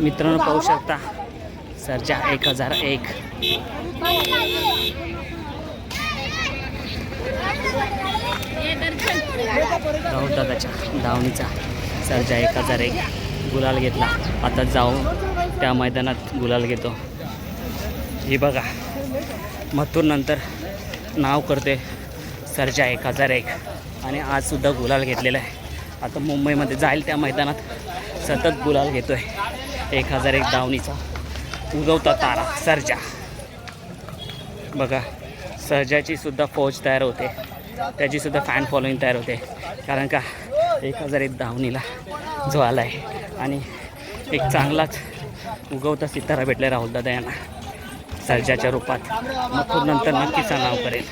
मित्रांनो पाहू शकता. सरजा एक हजार एक. राहुल दादाच्या धावणीचा सरजा एक हजार एक. गुलाल घेतला. आता जाऊ त्या मैदानात गुलाल घेतो. ही बघा. मथुरनंतर नाव करते सरजा एक हजार एक. आणि आजसुद्धा गुलाल घेतलेला आहे. आता मुंबईमध्ये जाईल त्या मैदानात. सतत गुलाल घेतो आहे एक हजार एक धावणीचा उगवता तारा सर्जा. बघा सर्जाची सुद्धा फौज तयार होते. त्याची सुद्धा फॅन फॉलोईंग तयार होते. कारण का एक हजार एक धावणीला जो आला आहे आणि एक चांगलाच उगवता सितारा भेटला राहुल दादा यांना. सर्जाच्या रूपात. मग नंतर नक्कीच नाव करेल.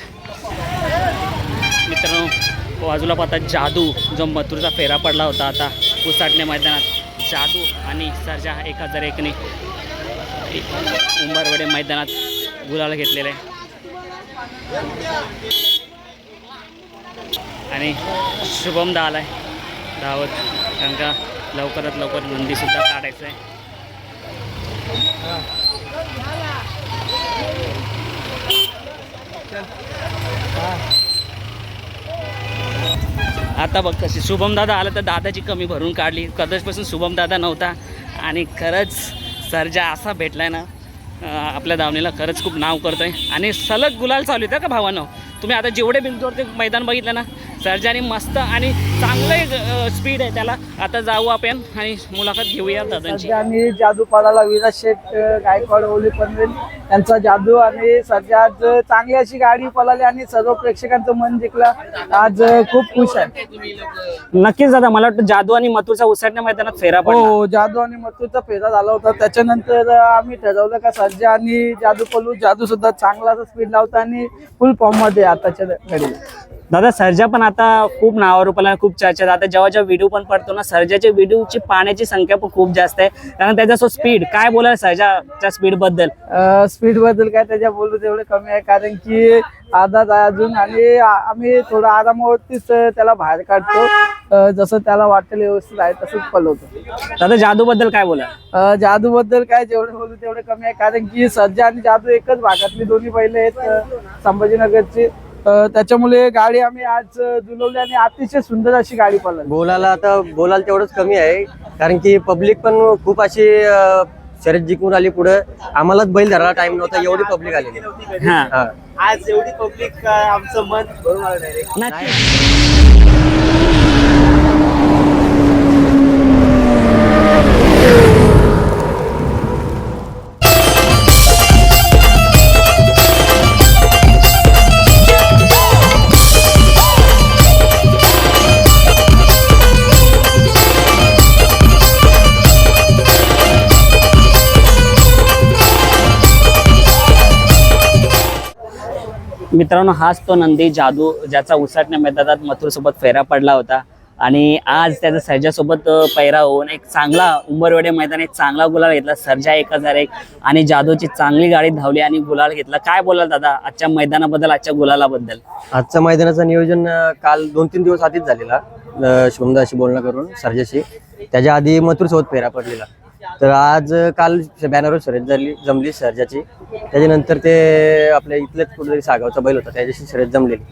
मित्रांनो बाजूला पाहता जादू जो मथुरचा फेरा पडला होता आता उसाटणे मैदानात. जादू आणि सर्जा एक हजार एकने उंबरवडे मैदानात गुलाल घेतलेलं. आहे आणि शुभम दा आलाय धावत कारण का लवकरात लवकर नंदीसुद्धा काढायचं आहे आता बघ कशी शुभम दादा आला तर दादाची कमी भरून काढली. कदाचपासून शुभम दादा नव्हता. आणि खरंच सर्जा असा भेटलाय ना आपल्या दावणीला खरंच खूप नाव करतो आहे आणि सलग गुलाल चालू येतं का भावानं. तुम्ही आता जेवढे बिंदूवर ते मैदान बघितलं ना सर्जाने मस्त आणि चांगलं स्पीड आहे त्याला. आता जाऊ आपण आणि मुलाखत घेऊया दादांची. आम्ही जादू पाडाला विराज शेठ गायकवाड ओली पनवेल यांचा जादू आणि सध्या आज चांगली अशी गाडी पळाली आणि सर्व प्रेक्षकांचं मन जिंकलं. आज खूप खुश आहे. नक्कीच दादा मला वाटतं जादू आणि मथुरचा उसाटण्या मैदानात फेरा पडला. हो जादू आणि मथुरचा फेरा झाला होता. त्याच्यानंतर आम्ही ठरवलं का सध्या आणि जादू पळू. जादू सुद्धा चांगला स्पीड लावता आणि फुल फॉर्ममध्ये आहे आताच्या घडी दादा सर्जा पण आता खूप नावावर रुपयाला खूप चर्चा आहे. आता जेव्हा जेव्हा व्हिडिओ पण पडतो ना सर्जाच्या व्हिडिओची पाहण्याची संख्या पण खूप जास्त आहे. कारण त्याचा सो स्पीड काय बोलाल सर्जाच्या स्पीडबद्दल? स्पीडबद्दल काय त्याच्या बोलू तेवढे कमी आहे. कारण की आधाच आहे अजून आणि आम्ही थोडं आरामावरतीच त्याला बाहेर काढतो. जसं त्याला वाटेल व्यवस्थित आहे तसंच पलवतो दादा जादू बद्दल काय बोला जादू बद्दल काय जेवढे बोलू तेवढे कमी आहे. कारण की सज्जा आणि जादू एकच भागातली दोन्ही पहिले आहेत संभाजीनगरची. त्याच्यामुळे गाडी आम्ही आज अ, जुलवली आणि अतिशय सुंदर अशी गाडी पळाली बोलायला आता बोलायला तेवढंच कमी आहे. कारण की पब्लिक पण खूप अशी शर्यत जिंकून आली पुढे. आम्हालाच बैल धरायला टाइम नव्हता एवढी पब्लिक आलेली. हा. हा. आज एवढी पब्लिक आमचं मन भरून आलं मित्रांनो हाच तो नंदी जादू ज्याचा उसाटण्या मैदानात मथुरसोबत फेरा पडला होता. आणि आज त्याचा सर्जासोबत पैरा होऊन एक चांगला उंबरवेडे मैदान एक चांगला गुलाल घेतला. सर्जा एक हजार एक आणि जादूची चांगली गाडी धावली आणि गुलाल घेतला. काय बोलाल दादा आजच्या मैदानाबद्दल आजच्या गुलालाबद्दल? आजच्या मैदानाचं नियोजन अं, काल दोन तीन दिवस आधीच झालेला. अं, शुभमदाशी बोलणं करून सर्जाशी. त्याच्या आधी मथुर सोबत फेरा पडलेला. तर आज काल बॅनरवर शर्यत झाली जमली सर्जाची त्याच्यानंतर ते आपल्या इथलेच कुठेतरी सागावचा बैल होता त्याच्याशी शर्यत जमलेली.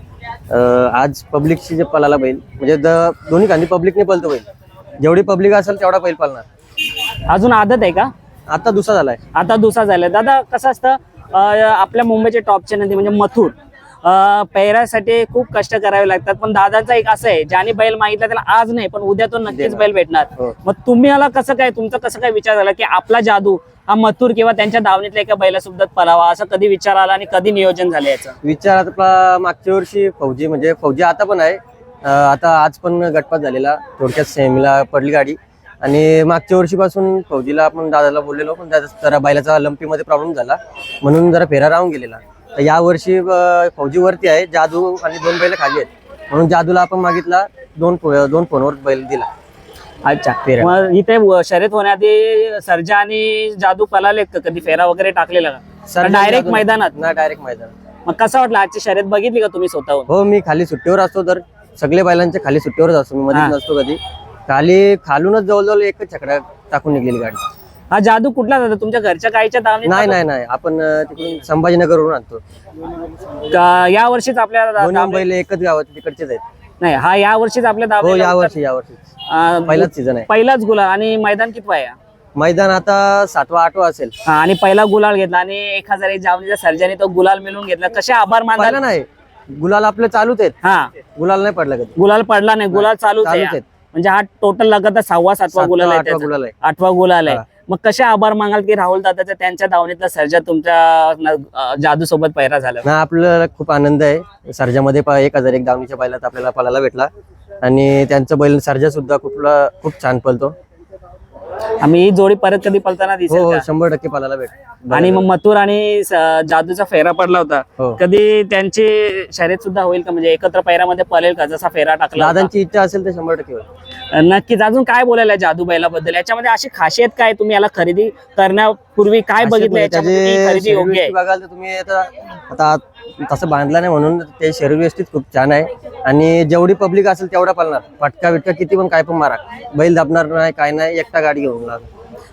आज पब्लिकशी जे पळाला बैल म्हणजे द- दोन्ही खांदी पब्लिकने पळतो बैल. जेवढी पब्लिक असेल तेवढा बैल पळणार. अजून आदत आहे का? आता दुसरा झालाय. आता दुसरा झालाय. दादा कसं असतं आपल्या मुंबईचे टॉपचे नदी म्हणजे मथुर. अ, पैऱ्यासाठी खूप कष्ट करावे लागतात. पण दादाचा एक असं आहे ज्याने बैल मागितला त्याला आज नाही पण उद्या तो नक्कीच बैल भेटणार. हो. मग तुम्ही याला कसं काय तुमचा कसं काय विचार झाला की आपला जादू हा मथुर किंवा त्यांच्या दावणीतल्या एका बैलासोबत पळावा असं कधी विचार आला आणि कधी नियोजन झालं याचं? विचार आता मागच्या वर्षी फौजी म्हणजे फौजी आता पण आहे. आता आज पण गटपात झालेला थोडक्यात सेमीला पडली गाडी. आणि मागच्या वर्षीपासून फौजीला आपण दादाला बोललेलो पण दादा जरा बैलाचा लंपीमध्ये प्रॉब्लेम झाला. म्हणून जरा फेरा राहून गेलेला. तर या वर्षी अं, फौजी वरती आहे जादू आणि दोन बैल खाली आहेत. म्हणून जादूला आपण मागितला दोन फो- दोन फोनवर बैल दिला. अच्छा. फेऱ्या. मग इथे व- शर्यत होण्याआधी सर्जा आणि जादू पळालेत का? कधी फेरा वगैरे टाकलेला का? डायरेक्ट मैदानात? ना डायरेक्ट मैदानात. मग कसं वाटलं? आजची शर्यत बघितली का तुम्ही स्वतःहून? हो मी खाली सुट्टीवर असतो तर सगळे बैलांच्या खाली सुट्टीवरच असतो. मी हा. मध्ये नसतो कधी. खाली खालूनच जवळजवळ एकच छकडा टाकून निघलेली गाडी. हा जादू कुठला जातो तुमच्या घरच्या गायच्या दावणीत नाही नाही नाही. आपण अं, तिकडून संभाजीनगरवरून आणतो. का- या वर्षीच आपल्या दा- दोन्ही दावणीत- बैल एकच गावात तिकडचेच आहेत. नाही हा या वर्षीच आपल्या हो या वर्षी या वर्षी अं, पहिलाच सीझन आहे. पहिलाच गुलाल. आणि मैदान कितवा आहे? मैदान आता सातवा आठवा असेल. हा आणि पहिला गुलाल घेतला. आणि एक हजार एक जावणीच्या सर्जाने तो गुलाल मिळून घेतला. कसे आभार पहिला मानाल नाही. गुलाल आपले चालूच आहेत. हा. गुलाल नाही पडला कधी. गुलाल पडला नाही. गुलाल चालूच आहे. चालूच आहेत. म्हणजे हा टोटल लगातार सहावा सातवा सातवा, गुलाल आहे आठवा त्याचा. गुलाल आहे. आठवा गुलाल आहे. हा. मग कसे आभार मागाल की राहुल दादाच्या त्यांच्या धावणीतला सर्जा तुमच्या जादू सोबत पहिरा झाला? ना आपल्याला खूप आनंद आहे. सर्जामध्ये एक हजार एक धावणीच्या बैलात आपल्याला पळायला भेटला. आणि त्यांचं बैल सर्जा सुद्धा खूपला खूप छान पळतो. आम्ही ही जोडी परत कधी पलताना हो दिसेल हो का? शंभर टक्के पळायला भेट आणि मग मथुर आणि स- जादूचा फेरा पडला होता. हो. कधी त्यांची शर्यत सुद्धा होईल का? म्हणजे एकत्र पैरामध्ये पळेल का? जसा फेरा टाकला होता? दादांची इच्छा असेल तर शंभर टक्के होईल. नक्कीच. अजून काय बोलायला जादू बैलाबद्दल याच्यामध्ये अशी खासियत काय? तुम्ही याला खरेदी करण्यापूर्वी काय बघितलं याच्यामध्ये खरेदी योग्य आहे? बघाल तर तुम्ही आता आता तसं बांधला नाही म्हणून ते शरीर व्यवस्थित खूप छान आहे. आणि जेवढी पब्लिक असेल तेवढा पळणार फटका बिटका किती पण काय पण मारा. बैल दाबणार नाही काय नाही एकटा गाडी घेऊन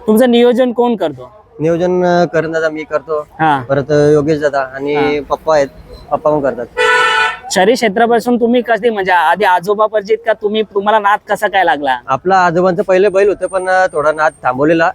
तुमचं नियोजन कोण करतो? नियोजन अं, करण दादा मी करतो. हा. परत योगेश दादा आणि पप्पा आहेत. पप्पा पण करतात. शहरी क्षेत्रापासून तुम्ही कधी म्हणजे आधी आजोबा परिचित का? तुम्ही तुम्हाला नाद कसा काय लागला? आपला आजोबांचं पहिले बैल होतं पण थोडा नाद थांबवलेला.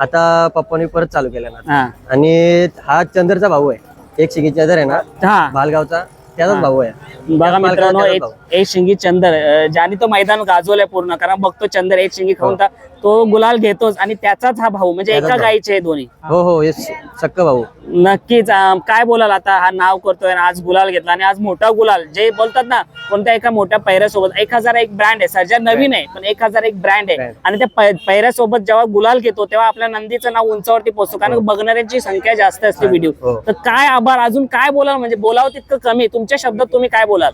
आता पप्पांनी परत चालू केला नाद हा. आणि हा चंद्रचा भाऊ आहे. एक शिगी चंद्र आहे ना हा. भालगावचा. त्याचाच भाऊ आहे. बघा मित्रांनो एक शिंगी चंदर अं, ज्याने तो मैदान गाजवलंय पूर्ण कारण बघतो चंदर एक शिंगी खाऊन तर तो गुलाल घेतोच आणि त्याचाच हा भाऊ म्हणजे त्याचाच एका भाऊ. गायीचे दोन्ही. हो हो हे सक्क भाऊ. नक्कीच अं, काय बोलाल आता? हा नाव करतोय आणि आज गुलाल घेतला आणि आज मोठा गुलाल. जे बोलतात ना कोणत्या एका मोठ्या पैऱ्यासोबत एक हजार एक ब्रँड आहे. सर्जा नवीन आहे पण एक हजार एक ब्रँड आहे. Brand. आणि त्या पै- पैऱ्यासोबत जेव्हा गुलाल घेतो तेव्हा आपल्या नंदीचं नाव उंचावरती पोहोचतो कारण बघणाऱ्यांची संख्या जास्त असते व्हिडिओ हो. तर काय आभार अजून काय बोलाल? म्हणजे बोलावं तितकं कमी तुमच्या शब्दात तुम्ही काय बोलाल?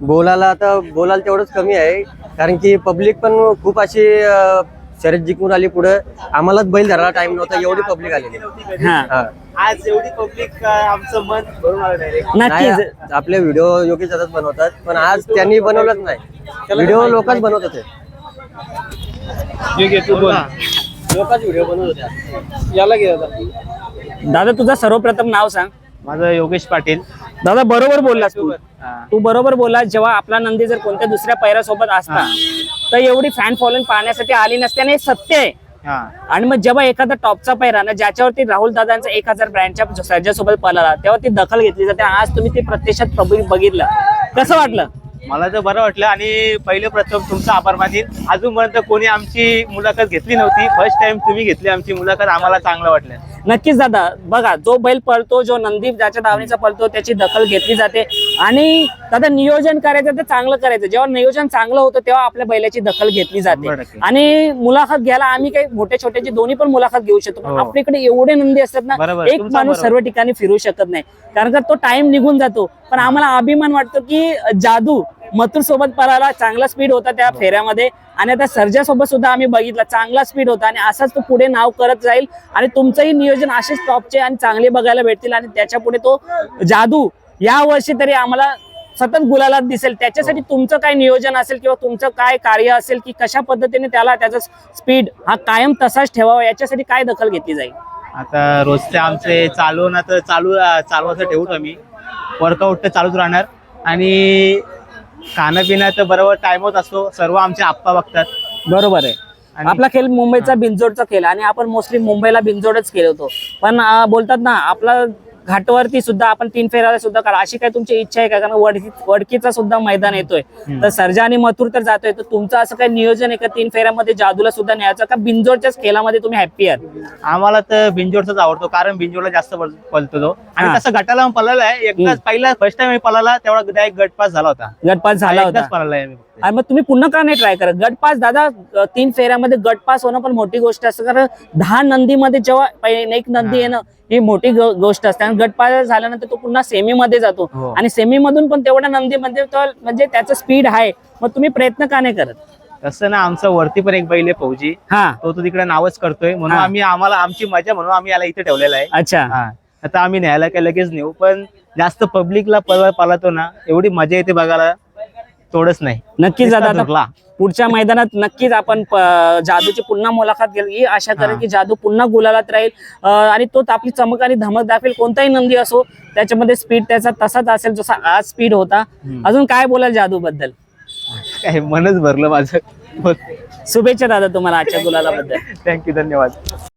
बोलायला आता बोलायला तेवढंच कमी आहे. कारण की पब्लिक पण खूप अशी अं, शर्यत जिंकून आली पुढे. आम्हालाच बैल धरायला टाइम नव्हता एवढी पब्लिक आलेली. हा. हा. आज एवढी पब्लिक आमचं मन भरून आलं डायरेक्ट नक्कीच. नाही, आपले व्हिडिओ योगेश दादाच बनवतात पण आज त्यांनी बनवलंच नाही. व्हिडिओ लोकच बनवत होते लोकच व्हिडिओ बनवत होते याला गेला दादा तुझं सर्वप्रथम नाव सांग. माझं योगेश पाटील. दादा बरोबर बोललास तू. तू बरोबर बोललास जेव्हा आपला नंदी जर कोणत्या दुसऱ्या पैरासोबत असता तर एवढी फॅन फॉलोइंग पाहण्यासाठी आली नसते आणि हे सत्य आहे. आणि मग जेव्हा एखादा टॉपचा पैरा ना ज्याच्यावरती राहुल दादांचा एक हजार ब्रँडच्या सर्जासोबत पळाला तेव्हा ती दखल घेतली जाते. आज तुम्ही ते प्रत्यक्षात बघितलं. कसं वाटलं? मला तर बरं वाटलं आणि पहिले प्रथम तुमचा आभार मानेन. अजूनपर्यंत कोणी आमची मुलाखत घेतली नव्हती. फर्स्ट टाइम तुम्ही घेतली आमची मुलाखत. आम्हाला चांगलं वाटलं. नक्कीच दादा. बघा जो बैल पळतो जो नंदी ज्याच्या दावणीचा पळतो त्याची दखल घेतली जाते. आणि दादा नियोजन करायचं तर चांगलं करायचं. जेव्हा नियोजन चांगलं होतं तेव्हा आपल्या बैलाची दखल घेतली जाते. आणि मुलाखत घ्यायला आम्ही काही मोठ्या छोट्याची दोन्ही पण मुलाखत घेऊ शकतो. पण हो. आपल्याकडे एवढे नंदी असतात ना एक माणूस. सर्व ठिकाणी फिरू शकत नाही. कारण का तो टाइम निघून जातो. पण आम्हाला अभिमान वाटतो की जादू मथुर सोबत पळाला चांगला स्पीड होता त्या फेऱ्यामध्ये. आणि आता सर्जा सोबत सुद्धा आम्ही बघितला चांगला स्पीड होता. आणि असाच तो पुढे नाव करत जाईल. आणि तुमचंही नियोजन असेच टॉपचे आणि चांगले बघायला भेटतील. आणि त्याच्या पुढे तो जादू या वर्षी तरी आम्हाला सतत गुलालात दिसेल. त्याच्यासाठी तुमचं काय नियोजन असेल किंवा तुमचं काय कार्य असेल की कशा पद्धतीने त्याला त्याचा स्पीड हा कायम तसाच ठेवावा याच्यासाठी काय दखल घेतली जाईल? आता रोजचे आमचे चालवणं तर चालू चालवायचं ठेवू आम्ही वर्कआउट तर चालूच राहणार. आणि खाणं पिणं तर बरोबर टाइमच असतो. सर्व आमचे आप्पा बघतात. बरोबर आहे. आणि- आपला खेळ मुंबईचा बिंजोडचा खेळ आणि आपण मोस्टली मुंबईला बिंजोडच खेळ होतो पण अं, बोलतात ना आपला घाटवरती सुद्धा आपण तीन फेऱ्याला सुद्धा करा अशी काय तुमची इच्छा आहे का? कारण वडकी वडकीचा सुद्धा मैदान येतोय. तर सर्जा आणि मथुर तर जातोय. तर तुमचं असं काही नियोजन आहे का तीन फेऱ्यामध्ये? जादूला सुद्धा न्यायचं का बिंजोडच्याच खेळामध्ये तुम्ही हॅप्पी आहात? आम्हाला तर बिंजोडचाच आवडतो. कारण बिंजोडला जास्त पळतो तो. हा. आणि तसं गटाला पळाला आहे. एकदाच पहिला फर्स्ट टाइम पळाला तेवढा डायरेक्ट गट पास झाला होता. गटपास झाला होता. एकदाच पळाला आहे. आणि मग तुम्ही पुन्हा का नाही ट्राय करत? गटपास दादा तीन फेऱ्यामध्ये गटपास होणं पण मोठी गोष्ट असते. कारण दहा नंदीमध्ये जेव्हा पहिले एक नंदी येणं ही मोठी गोष्ट असते. आणि गटपास झाल्यानंतर तो पुन्हा सेमी मध्ये जातो. हो. आणि सेमी मधून पण तेवढ्या नंदीमध्ये तो म्हणजे त्याचं स्पीड आहे. मग तुम्ही प्रयत्न का नाही करत? तसं ना आमचं वरती पण एक बैल आहे फौजी. हा. तो तो तिकडे नावच करतोय. म्हणून. आम्ही आम्हाला आमची मजा म्हणून आम्ही याला इथे ठेवलेला आहे. अच्छा. आता आम्ही न्यायला काय लगेच नेऊ. पण जास्त पब्लिकला पळ पालतो ना एवढी मजा येते बघायला. थोडंच नाही. नक्कीच दादा आता. पुढच्या मैदानात नक्कीच आपण जादूची पुन्हा मुलाखत घेईल. ही आशा करेन की जादू पुन्हा गुलालात राहील. आणि तोच आपली चमक आणि धमक दाखवेल. कोणताही नंदी असो त्याच्यामध्ये स्पीड त्याचा तसाच असेल जसा आज स्पीड होता. अजून काय बोलाल जादू बद्दल काय मनच भरलं माझं. शुभेच्छा दादा तुम्हाला आजच्या गुलाला बद्दल थँक्यू धन्यवाद.